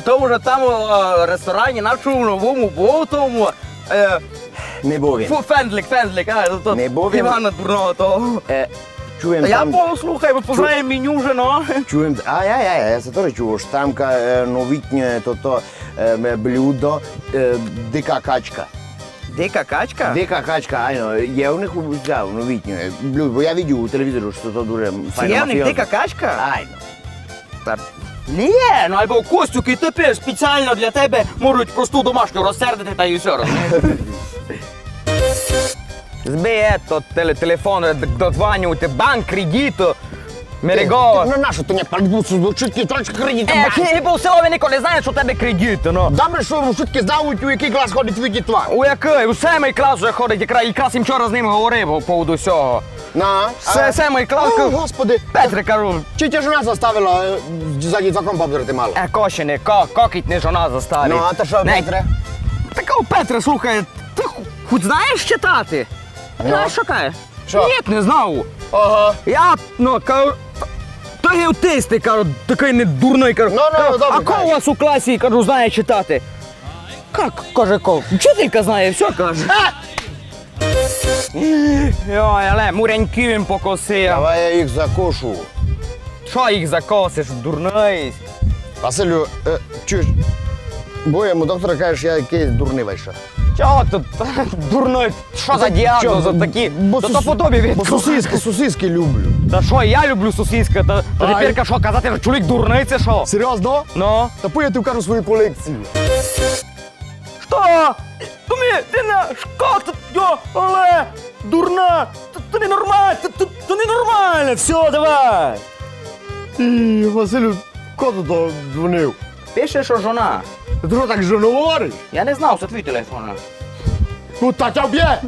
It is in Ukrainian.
Тому вже там е, ресторані нашому новому болтовому. Е, Не був він. фу, фендлик, фендлик, а, то, то, Не був він. Івана Дурного того. Е, чуєм Я там... послухай, ви познаємо меню вже, ну. Чуєм, а я, я, я, я це теж чув, що там ка, е, новітнє то, то, е, блюдо, е, дика качка. Дика качка? Дика качка, айно, є у них у да, новітнє блюдо, бо я бачив у телевізору, що то дуже Це є в них дика качка? Айно. Та... Ні, ну або Костюки тепер спеціально для тебе можуть просту домашню розсердити та все розумієш? Збиє то телефон, додзванювати, банк, кредиту, мерего. Ну нащо то не пальбуцу звучить, трошки кредит. Е, хіба в селові не знає, що у тебе кредит, ну. Добре, що рушитки знають, у який клас ходить твій дітва. У який? У семий клас вже ходить, якраз, якраз їм вчора з ним говорив по поводу всього. На. Се, семий клас, О, господи. Петре, кажу, Чи тя жона заставила е, за дітваком побрати мало? е, кошене, ко, кокіть не жона заставить. Ну, а то що, Не, Петре? Така Петре, слухай, ти хоч знаєш читати? Знаєш, що каже? Що? Ні, не знав. Ага. Я, ну, кажу, то є аутисти, кажу, такий не дурний, кажу. Ну, ну, Кажу, добре, а кого у вас у класі, кажу, знає читати? Как, каже, ко? Вчителька знає, все каже. Йой, але муряньки він покосив. Давай я їх закошу. Що їх закосиш, дурний? Василю, е, чуєш, бо йому доктора кажеш, я якийсь дурний вийшов. Чого тут дурний? Що за діагнози такі? Бо То сус- то по тобі від. Бо сосиски люблю. Та що, я люблю сосиски, та, та Ай. тепер що казати, що чоловік дурний, це що? Серйозно? Ну? Та пой я ти вкажу свою колекцію. Що? То ми, ти на шкода, йо, але, дурна, то, не нормально, то, не нормально, все, давай. І, Василю, кого то дзвонив? Пише, що жона. Що так жону говориш? Я не знав, що твій телефон. Тут та б'є!